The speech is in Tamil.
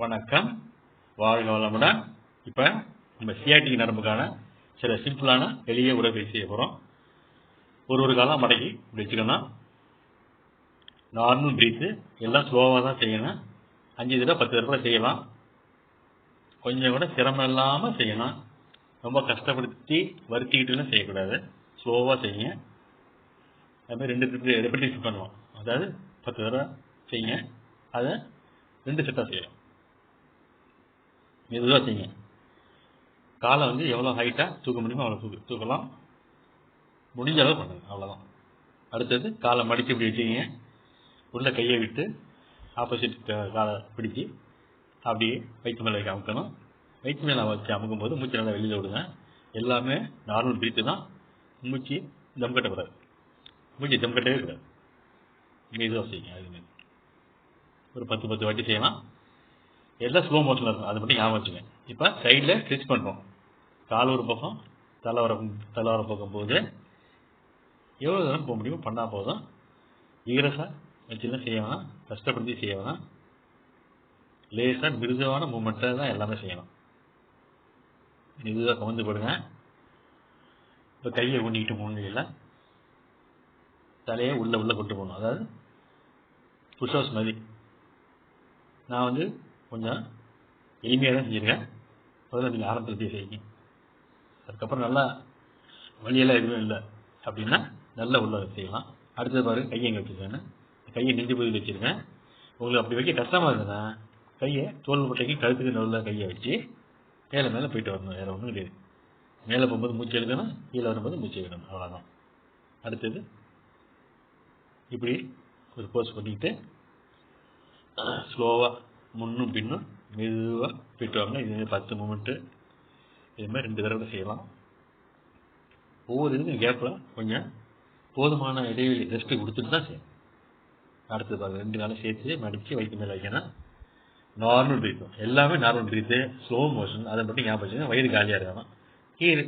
வணக்கம். வாழ்க வளமுடன். இப்போ நம்ம சிஆர்டி நரம்புக்கான சில சிம்பிளான எளிய உடற்பயிற்சி செய்ய போகிறோம் ஒரு ஒரு காலம் மடக்கி இப்படி வச்சுக்கணும் நார்மல் பிரீத்து எல்லாம் ஸ்லோவாக தான் செய்யணும். அஞ்சு தடவை பத்து தடவை செய்யலாம். கொஞ்சம் கூட சிரமம் இல்லாமல் செய்யணும் ரொம்ப கஷ்டப்படுத்தி வருத்திக்கிட்டுலாம் செய்யக்கூடாது. ஸ்லோவாக செய்யுங்க. அதுமாதிரி ரெண்டு ட்ரிப் ரெப்படிஷன் பண்ணுவோம். அதாவது பத்து தடவை செய்யுங்க. அதை ரெண்டு செட்டாக செய்யலாம். மெதுவாக செய்யுங்க. காலை வந்து எவ்வளோ ஹைட்டாக தூக்க முடியுமோ அவ்வளோ தூக்கு தூக்கலாம். முடிஞ்ச அளவு பண்ணுங்க அவ்வளோதான் அடுத்தது காலை மடித்து இப்படி வச்சுக்கிங்க. உள்ள கையை விட்டு ஆப்போசிட் காலை பிடிச்சி அப்படியே வயிற்று மேலே வைக்க அமுக்கணும். வயிற்று மேலே வச்சு அமுக்கும் போது மூச்சு நல்லா வெளியில் விடுங்க. எல்லாமே நார்மல் பிரித்து தான். மூச்சு தம் கட்டக்கூடாது மூச்சு தம் கட்டவே கூடாது மெதுவாக செய்யுங்க அதுமாரி ஒரு பத்து பத்து வாட்டி செய்யலாம். எல்லாம் ஸ்லோ மோஷனில் இருக்கும். அதை மட்டும் ஞாபகம் வச்சுக்கேன் இப்போ சைடில் ஸ்டிச் பண்ணுறோம் கால் ஒரு பக்கம் தலை வர தலை வர பக்கம் போது எவ்வளோ தூரம் போக முடியுமோ பண்ணால் போதும். ஈரஸாக வச்சுலாம் செய்ய வேணாம். கஷ்டப்படுத்தி செய்ய வேணாம். லேசாக மிருதுவான மூமெண்ட்டாக தான் எல்லாமே செய்யணும். மிருதுவாக கவர்ந்து போடுங்க. இப்போ கையை ஊண்டிக்கிட்டு மூணுல தலையை உள்ளே உள்ளே கொண்டு போகணும். அதாவது புஷ்ஹவுஸ் மாதிரி. நான் வந்து கொஞ்சம் எளிமையாக தான் செஞ்சுருக்கேன் முதல்ல நீங்கள் ஆரம்பத்தில் செய்யுங்க. அதுக்கப்புறம் நல்லா வழியெல்லாம் எதுவும் இல்லை அப்படின்னா நல்லா உள்ள செய்யலாம். அடுத்தது பாருங்கள் கையை எங்கே வச்சுருக்கேன் கையை நெஞ்சு பகுதியில் வச்சுருக்கேன் உங்களுக்கு அப்படி வைக்க கஷ்டமாக இருந்ததுன்னா கையை தோல் முட்டைக்கு கழுத்துக்கு நடுவில் கையை வச்சு மேலே மேலே போயிட்டு வரணும். வேறு ஒன்றும் கிடையாது. மேலே போகும்போது மூச்சு எடுக்கணும் கீழே வரும்போது மூச்சு எடுக்கணும். அவ்வளோதான் அடுத்தது இப்படி ஒரு போஸ் பண்ணிக்கிட்டு ஸ்லோவாக முன்னும் பின்னும் மெதுவாக போயிட்டு வாங்க. இது பத்து மூமெண்ட்டு இது மாதிரி ரெண்டு தடவை செய்யலாம். ஒவ்வொரு இதுக்கும் கேப்பில் கொஞ்சம் போதுமான இடைவெளி ரெஸ்ட்டு கொடுத்துட்டு தான் செய்யணும். அடுத்தது பாருங்கள் ரெண்டு நாளும் சேர்த்து மடித்து வயிற்று மேலே வைக்கணும் நார்மல் பிரீத்தும் எல்லாமே நார்மல் பிரீத்து ஸ்லோ மோஷன் அதை மட்டும் ஞாபகம் வச்சுங்க வயிறு காலியாக இருக்கணும். கீழே